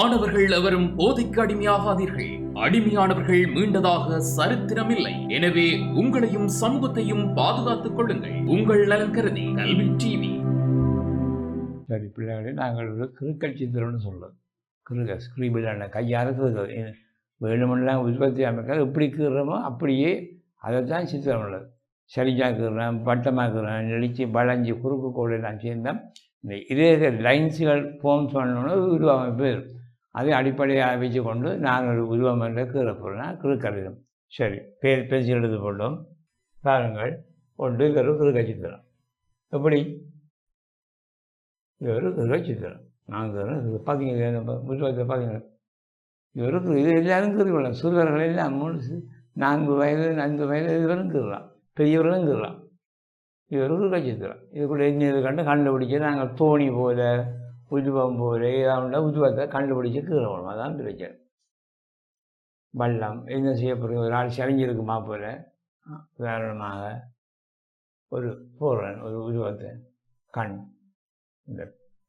மாணவர்கள் எவரும் போதைக்கு அடிமையாகாதீர்கள். அடிமையானவர்கள் மீண்டதாக சரித்திரமில்லை. எனவே உங்களையும் சமூகத்தையும் பாதுகாத்துக் கொள்ளுங்கள். உங்கள் நலன் கருதி கல்வி டிவி. சரி பிள்ளைகளே நாங்கள் ஒரு கிருக்கல் சித்திரம்னு சொல்லுவோம் கிருக ஸ்கிரீபிளான கையால் கிருக்கிறது வேணுமெல்லாம் உற்பத்தி அமைக்க எப்படி கீறுறோமோ அப்படியே அதை தான் சித்திரம் உள்ளது. சரியாக கீறுறேன் பட்டமாக கீறுறேன் நெளிச்சு வளைஞ்சு குறுக்கு கோடு எல்லாம் சேர்ந்தால் இந்த இதே லைன்ஸுகள் ஃபார்ம்ஸ் பண்ணணும்னு உருவாக உருவமைப்பு இருக்கும் அதை அடிப்படையாக வச்சு கொண்டு நான் ஒரு உருவம் என்ற கீற போகிறேன் சரி. பே பேசி எழுது போட்டோம். பாருங்கள். ஒன்று கரு கிறுக்க எப்படி? இது ஒரு கிரக நாங்கள் பார்த்தீங்க புத்தகத்தில் பார்த்தீங்கன்னா இது இது எல்லாரும் கிருக்கலாம் சிறுவர்கள் எல்லாம் மூணு நான்கு வயது ஐந்து வயது இதுவரும் கீறலாம். பெரியவர்களும் கீறலாம். இது ஒரு கிரக சித்திரம் இதுக்குள்ள என்ன இது கண்டு கண்டுபிடிச்சு நாங்கள் தோணி போல உருவம் போல ஏதாவது உருவத்தை கண்டுபிடிச்சு கீறணும் அதான் பிரச்சனை வல்லம் என்ன செய்யப்படுறது ஒரு ஆள் சரிஞ்சிருக்குமா போல உதாரணமாக ஒரு போடுறேன் ஒரு உருவத்தை கண் இந்த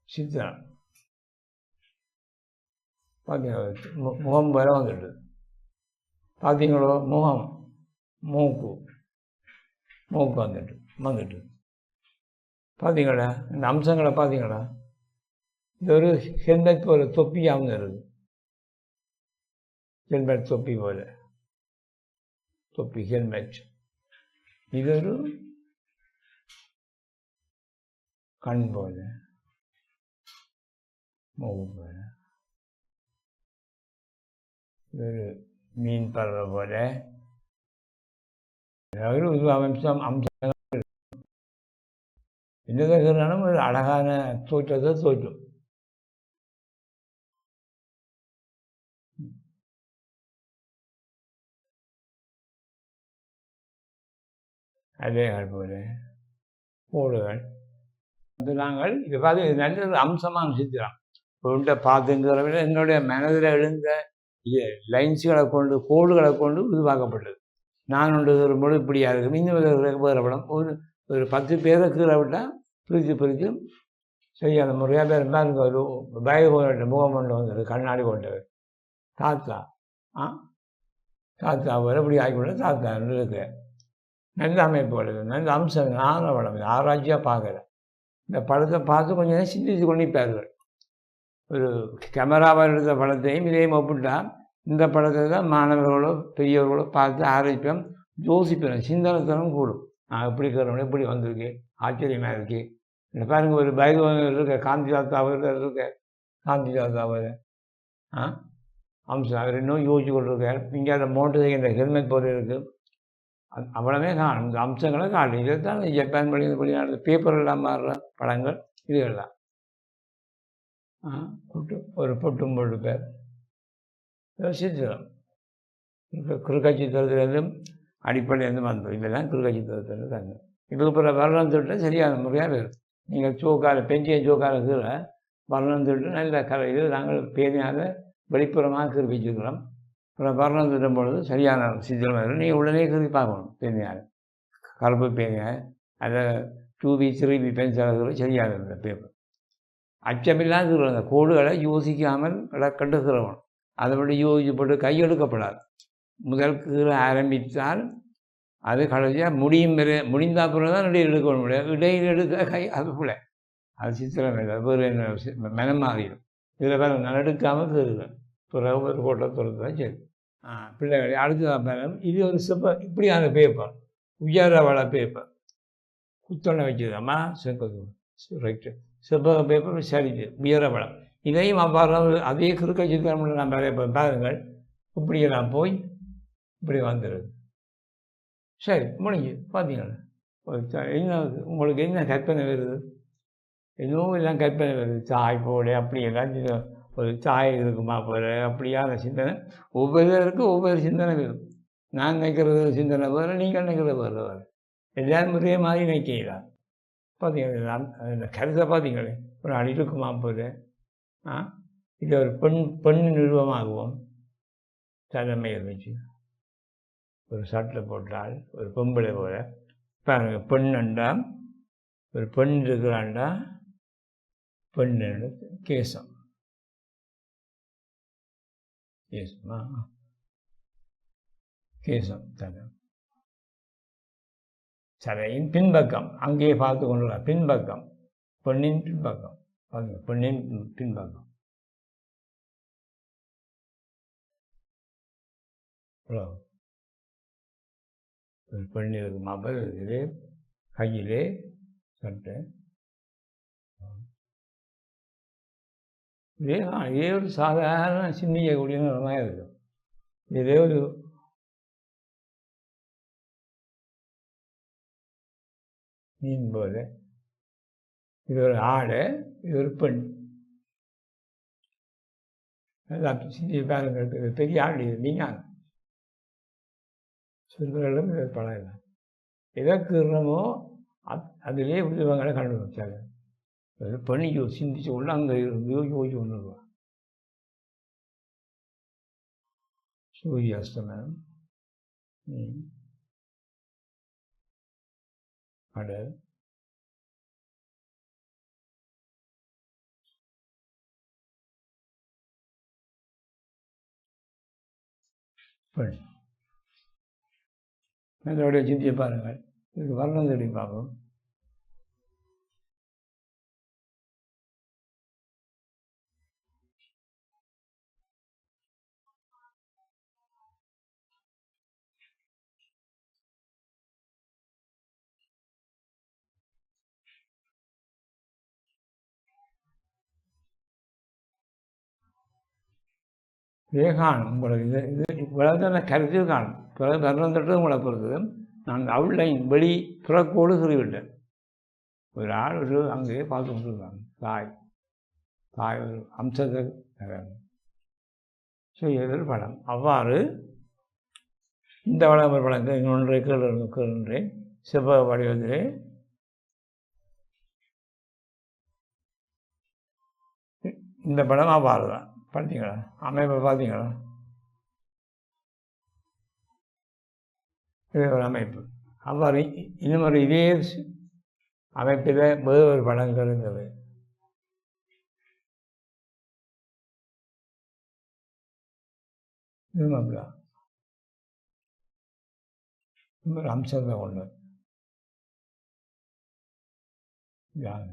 சித்திரம் பார்த்தீங்களா மு- முகம் வர வந்துட்டு பார்த்தீங்களோ முகம் மூக்கு மூக்கு வந்துட்டு வந்துட்டு பார்த்தீங்களா இந்த அம்சங்களை பார்த்தீங்களா இது ஒரு ஹெல்மெட் போல தொப்பியாமல் இருக்குது ஹெல்மெட் தொப்பி போல. தொப்பி ஹெல்மெட். இது ஒரு கண் போல. மூக்கு போல. இது ஒரு மீன் பறவை போல. ஒரு அம்சம் அம்சம். என்ன இருந்தாலும் ஒரு அழகான தோற்றத்தை தோற்றும். அலைகள் போல கோடுகள் வந்து நாங்கள் இது பார்த்து இது நல்ல ஒரு அம்சமாக சித்திரம் உண்ட பார்த்துங்கிற விட என்னுடைய மனதில் எழுந்த லைன்ஸுகளை கொண்டு கோடுகளை கொண்டு உருவாக்கப்பட்டது. நான் ஒன்று முழு இப்படியாக இருக்கும். இன்னும் வேறு படம் ஒரு ஒரு பத்து பேரை கீழே விட்டால் பிரித்து பிரித்து செய்யாத முறையாக பேர் இருந்தால் ஒரு பய கொண்ட முகம் கொண்டு வந்தது கண்ணாடி கொண்டவர் தாத்தா ஆ? தாத்தா வர இப்படி ஆகிக்கொண்டு தாத்தா இருக்கு. நல்ல அமைப்பு உள்ளது நல்ல அம்சம் ஆன படம் ஆராய்ச்சியாக பார்க்குறேன் இந்த படத்தை பார்த்து கொஞ்சம் நேரம் சிந்தித்து கொண்டிருப்பார்கள். ஒரு கேமராவால் எடுத்த படத்தையும் இதையும் ஒப்பிட்டால் இந்த படத்தை தான் மாணவர்களோ பெரியவர்களோ பார்த்து ஆராய்ப்போம் யோசிப்பேன் சிந்தனத்தனம் கூடும். நான் எப்படி இருக்கிறோம் எப்படி வந்திருக்கு ஆச்சரியமாக இருக்குது இந்த பாருங்க ஒரு பைரவன் இருக்க காந்தி தாத்தாவர் இருக்க. காந்தி தாத்தாவர் ஆ? அம்சம் அவர் இன்னும் யோசிச்சு கொண்டிருக்கார். இங்கே அந்த மோட்டர் சைக்கிள் ஹெல்மெட் போட்டு இருக்குது அவ்வளவே காணும் இந்த அம்சங்களை காணும் இதை தான் ஜப்பான் பள்ளி வெளிநாடு பேப்பர் எல்லாம் மாறுற படங்கள் இதுகள்லாம் ஆ ஒரு புட்டும் பொட்டு பேர் சித்திரம். இப்போ குறுக்கா சித்திரத்துலேருந்து அடிப்படையிலேருந்து வந்தோம் இதெல்லாம் குறுக்காட்சி தரத்துலேருந்து தாங்க. இதுக்கு பிறகு வர்ணம் தொட்டு சரியான முறையாக வரும் நீங்கள் சோக்கால பெஞ்சிய சோக்கால கீழே வர்ணம் தொட்டு நல்ல கலை இது நாங்கள் பேரியாக வெளிப்புறமாக கிருப்பிச்சுக்கிறோம் பரணம் வர்ணம் பொழுது சரியான சித்திரம் நீங்கள் உடனே கருதி பார்க்கணும் பேனியாக கருப்பு பேனியாக அதை two B three B pencil சரியாக இருந்த பேப்பர் அச்சமில்லாத அந்த கோடுகளை யோசிக்காமல் கண்டுக்கிறவன் அதை விட யோசிக்கப்பட்டு கையெடுக்கப்படாது. முதல் கீழே ஆரம்பித்தால் அது கடைசியாக முடியும் வரை முடிந்தா பிறகு தான் இடையில் எடுக்க முடியாது இடையில் எடுக்க கை அது போல. அது சித்திரம் இல்லை வேறு என்ன மனம் மாறிடும் இதில் வேறு நடக்காமல் கீறுங்க பிறகு ஒரு கோட்டை திறந்து தான் சரி. பிள்ளைகளை அடுத்ததான் மேடம் இது ஒரு சிப்ப இப்படி அந்த பேப்பர் உயரவள பேப்பர் குத்தொன்னை வச்சுதாம்மா செங்கல் ரைட்டு செவ்வக பேப்பர் சரிது உயரவளம் இதையும் அவ்வாறு அதே கிறுக்க சித்திரம் நான் வரைப்பேன் பாருங்கள். இப்படியெல்லாம் போய் இப்படி வந்துடுது சரி முடிஞ்சு பார்த்தீங்களா என்ன உங்களுக்கு என்ன கற்பனை வருது? எதுவும் எல்லாம் கற்பனை வருது. சாய் போடு அப்படி எல்லாம் இது ஒரு தாய் இருக்குமா போகிற அப்படியான சிந்தனை. ஒவ்வொருத்தருக்கும் ஒவ்வொரு சிந்தனை வரும் நான் நினைக்கிறது சிந்தனை வேறு நீங்கள் நினைக்கிறது வேறு வேறு. எல்லாரும் ஒரே மாதிரி நினைக்கலாம் பார்த்தீங்களா அந்த கருத்தை பார்த்தீங்களே ஒரு அடி இருக்குமா போல ஆ? இது ஒரு பெண் பெண் நிறுவமாகுவோம் தலைமையை வச்சு ஒரு சட்டை போட்டால் ஒரு பொம்பளை போல பாருங்க பெண்ணண்டா ஒரு பெண் இருக்கிறாண்டா பெண்ணு கேசம். கேசமா கேசம் தரம் சரையின் பின்பக்கம் அங்கேயே பார்த்து கொண்டு வர பின்பக்கம். பெண்ணின் பின்பக்கம் பாருங்க பெண்ணின் பின்பக்கம். இவ்வளோ. ஒரு பெண்ணிற்கு மகள் இதிலே கையிலே சட்டை. இதே தான் இதே ஒரு சாதாரண சிந்திக்கக்கூடிய நிலமாக இருக்கும் இதே ஒரு மீன் போல. இது ஒரு ஆடு இது ஒரு பெண். அதான் சிந்தி பாருங்க பெரிய ஆடு இது நீங்கள் சிறுவர்களும் பழகலாம் பழம் இல்லை. எதை கீறமோ அத் அதிலே இவங்களை கண்டுபிடிச்சாங்க. வச்சாங்க அது சிந்திச்சு உள்ள அங்கே இருந்து யோசிச்சு யோசிச்சு கொண்டு வருவான் சூரிய பெண். அதோடைய சிந்தியை பாருங்கள். இதுக்கு வர்ணம் தேடி பார்ப்போம்? இதே காணும் உங்களுக்கு இது இது இவ்வளவு கருத்தில் காணும். பிறகு வர்ணம் உங்களை பொறுத்தது நான் அவுட்லைன் வெளி பிறக்கோடு சொல்லிவிட்டேன் ஒரு ஆள் ஒரு அங்கேயே பார்த்து கொண்டிருக்காங்க தாய் தாய் ஒரு அம்சத்தை செய்யதல் படம். அவ்வாறு இந்த வளம் ஒரு இன்னொன்று கீழே கீழ் கேளுன்றேன் செவ்வ வடிவத்திலே. இந்த படம் அவ்வாறு தான் பார்த்தீங்களா அமைப்பை பார்த்தீங்களா இது ஒரு அமைப்பு. அவ்வாறு இன்னும் ஒரு இதே அமைப்பில் வேறு ஒரு படங்கள் இருந்தது இதுவும் அம்சம் தான் அம்சத்தை கொண்டு யாரு?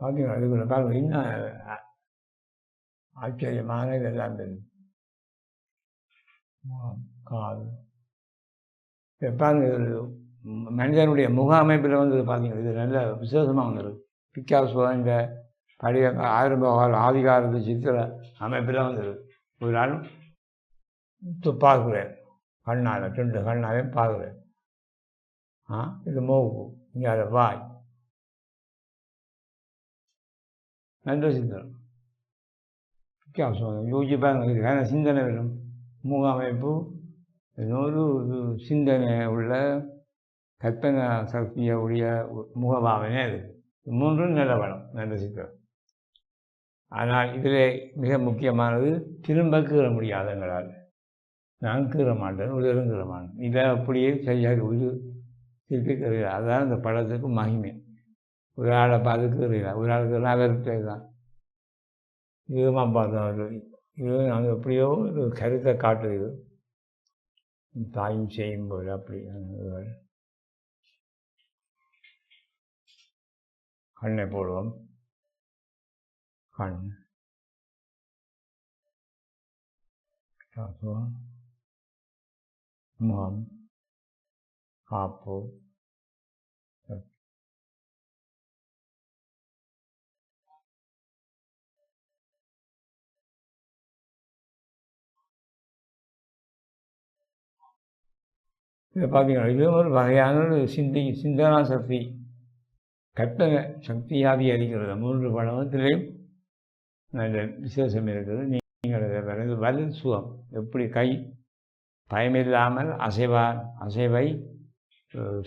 பார்த்தீங்களா இதுக்குள்ள பாருங்க இன்னும் ஆச்சரியமான இதெல்லாம் தெரியும். முகம், கால். பாருங்க இது மனிதனுடைய முக அமைப்பில் வந்து பார்த்தீங்கன்னா இது நல்ல விசேஷமாக வந்துருக்கு. பிக்காசோ இந்த பழைய கா- ஆயிரம் கால ஆதிகாரத்து சித்திர அமைப்பில் வந்துருக்கு ஒரு நாள் பார்க்குறேன். கண்ணால் ரெண்டு கண்ணாலையும் பார்க்குறேன். ஆ இது மூக்கு இங்கே அதை வாய். நன்றி சிந்தனம் வித்தியாசம் யோசிப்பாங்க பாருங்க இதுக்கான சிந்தனை வரும் மூக அமைப்பு இன்னொரு சிந்தனை உள்ள கற்பனை சக்தியை உடைய முகபாவனை அது. மூன்றும் நிலவரம் வளம் நல்ல சித்திரம் ஆனால் இதில் மிக முக்கியமானது திரும்ப கீற முடியாதங்களால் நான் கீற மாட்டேன் உதவும் கீற மாட்டேன். இதை அப்படியே சரியாக உது திருப்பி கீறுகிறார் அதான் இந்த படத்துக்கு மகிமை. ஒரு ஆளை பார்த்து ஒரு ஆளுக்கு நகர்த்தே தான் இதுமா பார்த்தோம் அது இது நாங்கள் எப்படியோ ஒரு கருத்தை காட்டுது தாயும் செய்யும் போது அப்படி. கண்ணை போடுவோம். கண். முகம். காப்பு. இதை பார்த்தீங்கன்னா இது ஒரு வகையான ஒரு சிந்தி சிந்தனா சக்தி. கற்பனை சக்தியாதி அறிகிறது மூன்று பழமத்திலையும் நல்ல விசேஷம் இருக்குது. நீங்கள் அதை வரைந்து வலு சுகம். எப்படி கை பயமில்லாமல் அசைவா அசைவை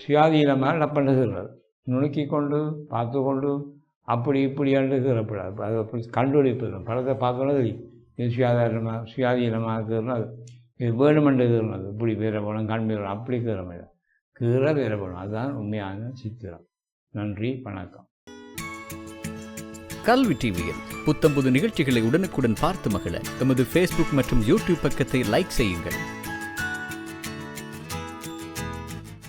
சுயாதீனமாக நப்பண்டுகிறது நுணுக்கி கொண்டு பார்த்து கொண்டு அப்படி இப்படி கீறப்படாது அது அப்படி கண்டுபிடிப்பு படத்தை பார்த்தோன்னே இது சுயாதாரமாக சுயாதீனமாக இருக்கிறது அது. இது வேணுமென்று கீறணும் இப்படி வீரபலம் கண் வீரம் அப்படி கீறமில்லை கீற வீரபலம் அதுதான் உண்மையான சித்திரம். நன்றி வணக்கம். கல்வி டிவியில் புத்தம்புது நிகழ்ச்சிகளை உடனுக்குடன் பார்த்து மகிழ. எமது ஃபேஸ்புக் மற்றும் யூடியூப் பக்கத்தை லைக் செய்யுங்கள்.